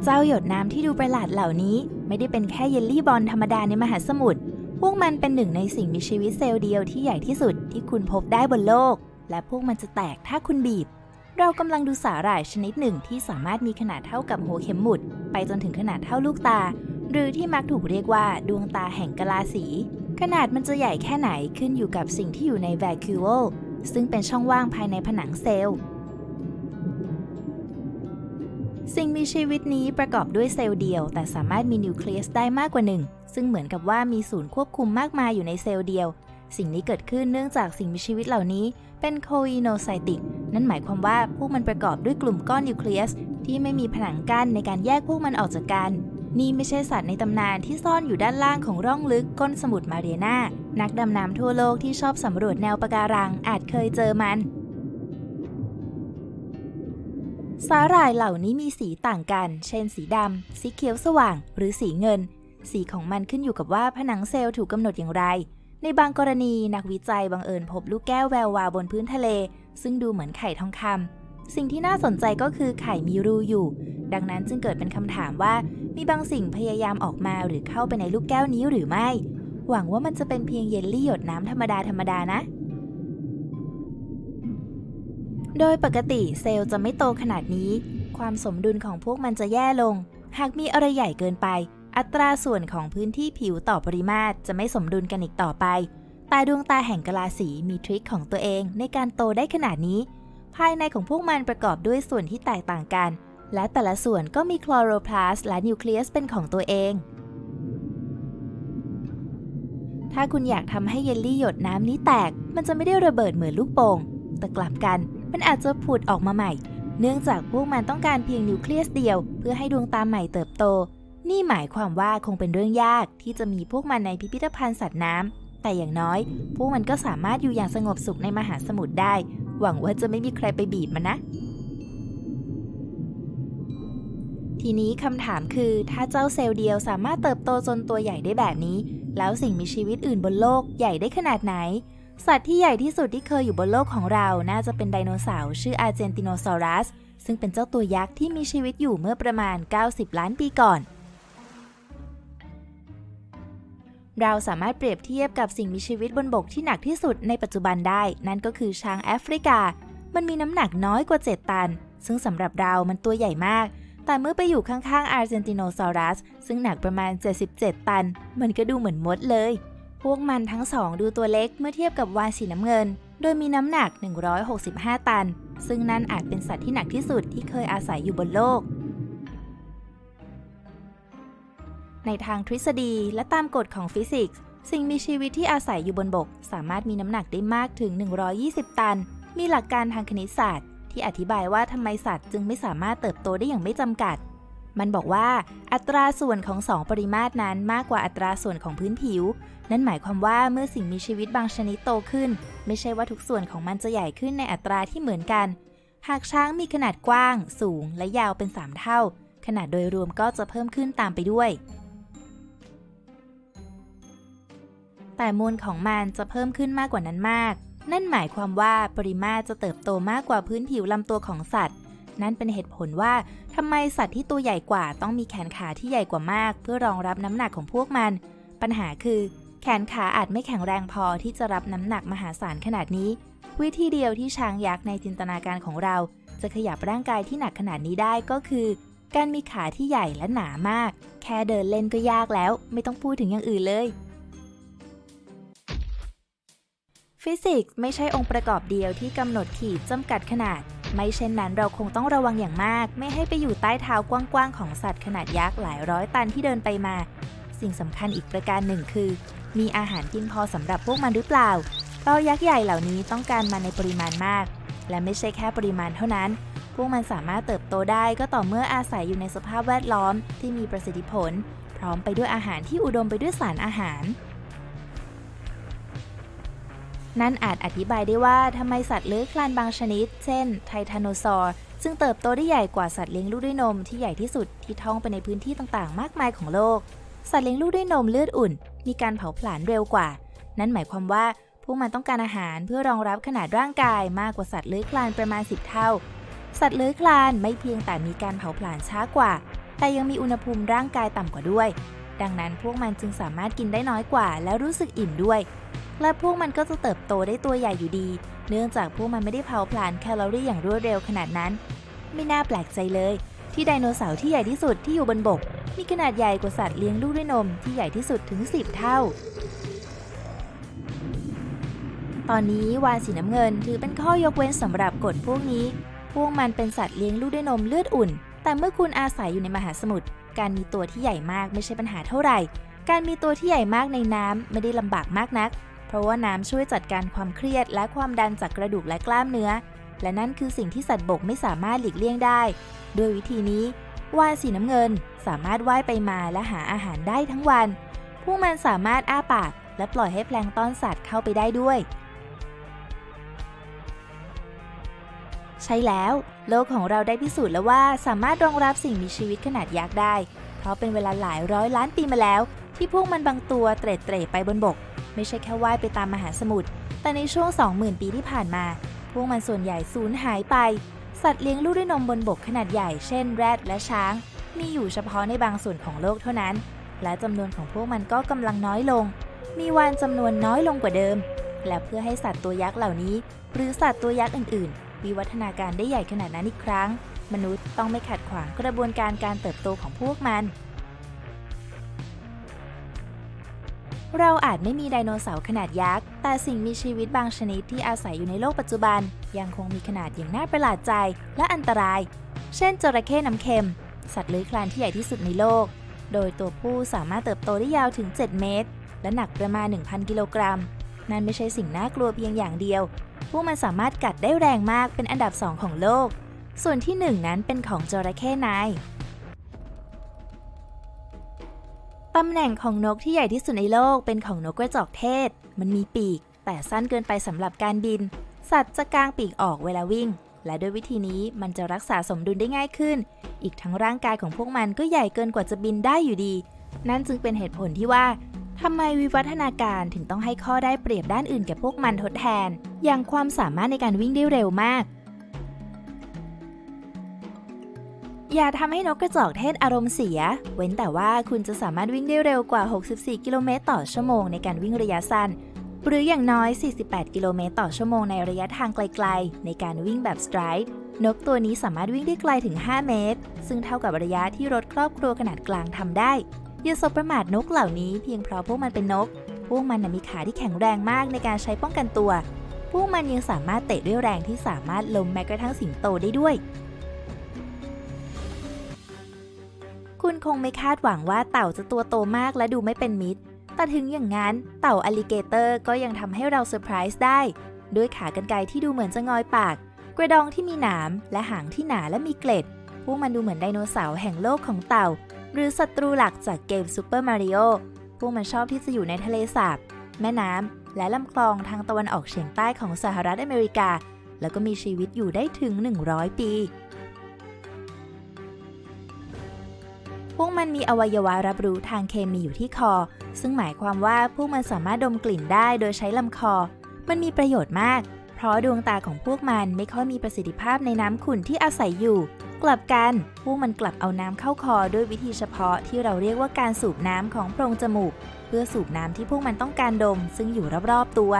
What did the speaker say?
เจ้าหยดน้ำที่ดูประหลาดเหล่านี้ ไม่ได้เป็นแค่เยลลี่บอลธรรมดาในมหาสมุทร พวกมันเป็นหนึ่งในสิ่งมีชีวิตเซลล์เดียวที่ใหญ่ที่สุดที่คุณพบได้บนโลก และพวกมันจะแตกถ้าคุณบีบ เรากำลังดูสาหร่ายชนิดหนึ่งที่สามารถมีขนาดเท่ากับหัวเข็มหมุด ไปจนถึงขนาดเท่าลูกตา หรือที่มักถูกเรียกว่าดวงตาแห่งกะลาสี ขนาดมันจะใหญ่แค่ไหนขึ้นอยู่กับสิ่งที่อยู่ในแวคิว l ซึ่งเป็นช่องว่างภายในผนังเซลล์ สิ่งมีชีวิตนี้ประกอบด้วยเซลล์เดียว แต่สามารถมีนิวเคลียสได้มากกว่าหนึ่ง ซึ่งเหมือนกับว่ามีศูนย์ควบคุมมากมายอยู่ในเซลล์เดียว สิ่งนี้เกิดขึ้นเนื่องจากสิ่งมีชีวิตเหล่านี้เป็นโคอิโนไซติก นั่นหมายความว่าพวกมันประกอบด้วยกลุ่มก้อนนิวเคลียสที่ไม่มีผนังกั้นในการแยกพวกมันออกจากกัน นี่ไม่ใช่สัตว์ในตำนานที่ซ่อนอยู่ด้านล่างของร่องลึกก้นสมุทรมาเรียนา นักดำน้ำทั่วโลกที่ชอบสำรวจแนวปะการังอาจเคยเจอมันาหร่ายเหล่านี้มีสีต่างกัน เช่น สีดำ สีเขียวสว่าง หรือสีเงิน สีของมันขึ้นอยู่กับว่าผนังเซลล์ถูกกำหนดอย่างไร ในบางกรณีนักวิจัยบังเอิญพบลูกแก้วแวววาวบนพื้นทะเล ซึ่งดูเหมือนไข่ทองคำ สิ่งที่น่าสนใจก็คือไข่มีรูอยู่ ดังนั้นจึงเกิดเป็นคำถามว่า มีบางสิ่งพยายามออกมาหรือเข้าไปในลูกแก้วนี้หรือไม่ หวังว่ามันจะเป็นเพียงเยลลี่หยดน้ำธรรมดาธรรมดานะ โดยปกติเซลล์จะไม่โตขนาดนี้ ความสมดุลของพวกมันจะแย่ลง หากมีอะไรใหญ่เกินไป อัตราส่วนของพื้นที่ผิวต่อปริมาตรจะไม่สมดุลกันอีกต่อไป ตาดวงตาแห่งกะลาสีมีทริคของตัวเองในการโตได้ขนาดนี้ ภายในของพวกมันประกอบด้วยส่วนที่แตกต่างกัน และแต่ละส่วนก็มีคลอโรพลาสต์และนิวเคลียสเป็นของตัวเอง ถ้าคุณอยากทำให้เยลลี่หยดน้ำนี้แตก มันจะไม่ได้ระเบิดเหมือนลูกโป่งแต่กลับกัน มันอาจจะผุดออกมาใหม่ เนื่องจากพวกมันต้องการเพียงนิวเคลียสเดียว เพื่อให้ดวงตาใหม่เติบโต นี่หมายความว่าคงเป็นเรื่องยากที่จะมีพวกมันในพิพิธภัณฑ์สัตว์น้ำแต่อย่างน้อย พวกมันก็สามารถอยู่อย่างสงบสุขในมหาสมุทรได้ หวังว่าจะไม่มีใครไปบีบมันนะทีนี้คำถามคือถ้าเจ้าเซลล์เดียวสามารถเติบโตจนตัวใหญ่ได้แบบนี้ แล้วสิ่งมีชีวิตอื่นบนโลกใหญ่ได้ขนาดไหน สัตว์ที่ใหญ่ที่สุดที่เคยอยู่บนโลกของเราน่าจะเป็นไดโนเสาร์ชื่ออาร์เจนติโนซอรัส ซึ่งเป็นเจ้าตัวยักษ์ที่มีชีวิตอยู่เมื่อประมาณ 90 ล้านปีก่อน เราสามารถเปรียบเทียบกับสิ่งมีชีวิตบนบกที่หนักที่สุดในปัจจุบันได้ นั่นก็คือช้างแอฟริกา มันมีน้ำหนักน้อยกว่า 7 ตัน ซึ่งสำหรับเรามันตัวใหญ่มาก แต่เมื่อไปอยู่ข้างๆอาร์เจนติโนซอรัสซึ่งหนักประมาณ 77 ตัน มันก็ดูเหมือนมดเลย พวกมันทั้งสองดูตัวเล็กเมื่อเทียบกับวานสีน้ำเงิน โดยมีน้ำหนัก 165 ตัน ซึ่งนั่นอาจเป็นสัตว์ที่หนักที่สุดที่เคยอาศัยอยู่บนโลก ในทางทฤษฎีและตามกฎของฟิสิกส์ สิ่งมีชีวิตที่อาศัยอยู่บนบก สามารถมีน้ำหนักได้มากถึง 120 ตัน มีหลักการทางคณิตศาสตร์ ที่อธิบายว่าทำไมสัตว์จึงไม่สามารถเติบโตได้อย่างไม่จำกัด มันบอกว่าอัตราส่วนของสองปริมาตรนั้นมากกว่าอัตราส่วนของพื้นผิว นั่นหมายความว่าเมื่อสิ่งมีชีวิตบางชนิดโตขึ้น ไม่ใช่ว่าทุกส่วนของมันจะใหญ่ขึ้นในอัตราที่เหมือนกัน หากช้างมีขนาดกว้าง สูง และยาวเป็น 3 เท่า ขนาดโดยรวมก็จะเพิ่มขึ้นตามไปด้วย แต่มวลของมันจะเพิ่มขึ้นมากกว่านั้นมาก นั่นหมายความว่าปริมาตรจะเติบโตมากกว่าพื้นผิวลำตัวของสัตว์ นั่นเป็นเหตุผลว่าทำไมสัตว์ที่ตัวใหญ่กว่าต้องมีแขนขาที่ใหญ่กว่ามาก เพื่อรองรับน้ำหนักของพวกมัน ปัญหาคือ แขนขาอาจไม่แข็งแรงพอที่จะรับน้ำหนักมหาศาลขนาดนี้ วิธีเดียวที่ช้างยักษ์ในจินตนาการของเรา จะขยับร่างกายที่หนักขนาดนี้ได้ก็คือ การมีขาที่ใหญ่และหนามาก แค่เดินเล่นก็ยากแล้ว ไม่ต้องพูดถึงอย่างอื่นเลยฟิสิกส์ไม่ใช่องค์ประกอบเดียวที่กำหนดขีดจำกัดขนาด ไม่เช่นนั้นเราคงต้องระวังอย่างมาก ไม่ให้ไปอยู่ใต้เท้ากว้างๆของสัตว์ขนาดยักษ์หลายร้อยตันที่เดินไปมา สิ่งสำคัญอีกประการหนึ่งคือ มีอาหารกินพอสำหรับพวกมันหรือเปล่าเพราะยักษ์ใหญ่เหล่านี้ต้องการมาในปริมาณมาก และไม่ใช่แค่ปริมาณเท่านั้น พวกมันสามารถเติบโตได้ก็ต่อเมื่ออาศัยอยู่ในสภาพแวดล้อมที่มีประสิทธิผล พร้อมไปด้วยอาหารที่อุดมไปด้วยสารอาหาร นั่นอาจอธิบายได้ว่าทำไมสัตว์เลื้อยคลานบางชนิด เช่น ไททานโนซอร์ ซึ่งเติบโตได้ใหญ่กว่าสัตว์เลี้ยงลูกด้วยนมที่ใหญ่ที่สุดที่ท่องไปในพื้นที่ต่างๆ มากมายของโลก สัตว์เลี้ยงลูกด้วยนมเลือดอุ่น มีการเผาผลาญเร็วกว่า นั่นหมายความว่าพวกมันต้องการอาหารเพื่อรองรับขนาดร่างกายมากกว่าสัตว์เลื้อยคลานประมาณ 10 เท่า สัตว์เลื้อยคลานไม่เพียงแต่มีการเผาผลาญช้ากว่า แต่ยังมีอุณหภูมิร่างกายต่ำกว่าด้วย ดังนั้นพวกมันจึงสามารถกินได้น้อยกว่า และรู้สึกอิ่มด้วย และพวกมันก็จะเติบโตได้ตัวใหญ่อยู่ดี เนื่องจากพวกมันไม่ได้เผาผลาญแคลอรี่อย่างรวดเร็วขนาดนั้น ไม่น่าแปลกใจเลย ที่ไดโนเสาร์ที่ใหญ่ที่สุดที่อยู่บนบก มีขนาดใหญ่กว่าสัตว์เลี้ยงลูกด้วยนมที่ใหญ่ที่สุดถึง 10 เท่า ตอนนี้วานสีน้ำเงินถือเป็นข้อยกเว้นสำหรับกฎพวกนี้ พวกมันเป็นสัตว์เลี้ยงลูกด้วยนมเลือดอุ่น แต่เมื่อคุณอาศัยอยู่ในมหาสมุทรการมีตัวที่ใหญ่มากไม่ใช่ปัญหาเท่าไหร่ การมีตัวที่ใหญ่มากในน้ำไม่ได้ลำบากมากนัก เพราะว่าน้ำช่วยจัดการความเครียดและความดันจากกระดูกและกล้ามเนื้อ และนั่นคือสิ่งที่สัตว์บกไม่สามารถหลีกเลี่ยงได้ ด้วยวิธีนี้วานสีน้ำเงินสามารถว่ายไปมาและหาอาหารได้ทั้งวัน พวกมันสามารถอ้าปาก และปล่อยให้แพลงต้อนสัตว์เข้าไปได้ด้วย ใช่แล้ว โลกของเราได้พิสูจน์แล้วว่าสามารถรองรับสิ่งมีชีวิตขนาดยักษ์ได้ เพราะเป็นเวลาหลายร้อยล้านปีมาแล้ว ที่พวกมันบางตัวเตร็ดเตร่ไปบนบก ไม่ใช่แค่ว่ายไปตามมหาสมุทร แต่ในช่วง 20,000 ปีที่ผ่านมา พวกมันส่วนใหญ่สูญหายไป สัตว์เลี้ยงลูกด้วยนมบนบกขนาดใหญ่ เช่น แรดและช้าง มีอยู่เฉพาะในบางส่วนของโลกเท่านั้น และจำนวนของพวกมันก็กำลังน้อยลง มีวานจำนวนน้อยลงกว่าเดิม และเพื่อให้สัตว์ตัวยักษ์เหล่านี้ หรือสัตว์ตัวยักษ์อื่น ๆ วิวัฒนาการได้ใหญ่ขนาดนั้นอีกครั้ง มนุษย์ต้องไม่ขัดขวางกระบวนการการเติบโตของพวกมัน เราอาจไม่มีไดโนเสาร์ขนาดยักษ์ แต่สิ่งมีชีวิตบางชนิดที่อาศัยอยู่ในโลกปัจจุบัน ยังคงมีขนาดอย่างน่าประหลาดใจและอันตราย เช่นจระเข้น้ำเค็ม สัตว์เลื้อยคลานที่ใหญ่ที่สุดในโลก โดยตัวผู้สามารถเติบโตได้ยาวถึง 7 เมตร และหนักประมาณ 1,000 กิโลกรัม นั่นไม่ใช่สิ่งน่ากลัวเพียงอย่างเดียว พวกมันสามารถกัดได้แรงมากเป็นอันดับสองของโลก ส่วนที่หนึ่งนั้นเป็นของจระเข้นาย ตำแหน่งของนกที่ใหญ่ที่สุดในโลกเป็นของนกกระจอกเทศ มันมีปีก แต่สั้นเกินไปสำหรับการบิน สัตว์จะกางปีกออกเวลาวิ่ง และด้วยวิธีนี้มันจะรักษาสมดุลได้ง่ายขึ้น อีกทั้งร่างกายของพวกมันก็ใหญ่เกินกว่าจะบินได้อยู่ดี นั่นจึงเป็นเหตุผลที่ว่าทำไมวิวัฒนาการถึงต้องให้ข้อได้เปรียบด้านอื่นแก่พวกมันทดแทน อย่างความสามารถในการวิ่งได้เร็วมาก อย่าทำให้นกกระจอกเทศอารมณ์เสีย เว้นแต่ว่าคุณจะสามารถวิ่งได้เร็วกว่า 64 กิโลเมตรต่อชั่วโมงในการวิ่งระยะสั้น หรืออย่างน้อย 48 กิโลเมตรต่อชั่วโมงในระยะทางไกลๆ ในการวิ่งแบบสไตร์นกตัวนี้สามารถวิ่งได้ไกลถึง 5 เมตร ซึ่งเท่ากับระยะที่รถครอบครัวขนาดกลางทำได้ อย่าสบประมาทนกเหล่านี้เพียงเพราะพวกมันเป็นนก พวกมันมีขาที่แข็งแรงมากในการใช้ป้องกันตัว พวกมันยังสามารถเตะด้วยแรงที่สามารถล้มแม้กระทั่งสิงโตได้ด้วย คุณคงไม่คาดหวังว่าเต่าจะตัวโตมากและดูไม่เป็นมิตร แต่ถึงอย่างนั้นเต่าอลิเกเตอร์ก็ยังทำให้เราเซอร์ไพรส์ได้ ด้วยขากรรไกรที่ดูเหมือนจะงอยปาก กระดองที่มีหนามและหางที่หนาและมีเกล็ด พวกมันดูเหมือนไดโนเสาร์แห่งโลกของเต่า หรือศัตรูหลักจากเกมซูเปอร์มาริโอพวกมันชอบที่จะอยู่ในทะเลสาบ แม่น้ำและลำคลองทางตะวันออกเฉียงใต้ของสหรัฐอเมริกา แล้วก็มีชีวิตอยู่ได้ถึง 100 ปี พวกมันมีอวัยวะรับรู้ทางเคมีอยู่ที่คอ ซึ่งหมายความว่าพวกมันสามารถดมกลิ่นได้โดยใช้ลำคอ มันมีประโยชน์มาก เพราะดวงตาของพวกมันไม่ค่อยมีประสิทธิภาพในน้ำขุ่นที่อาศัยอยู่ กลับกัน พวกมันกลับเอาน้ำเข้าคอด้วยวิธีเฉพาะที่เราเรียกว่าการสูบน้ำของโพรงจมูก เพื่อสูบน้ำที่พวกมันต้องการดม ซึ่งอยู่รอบๆตัว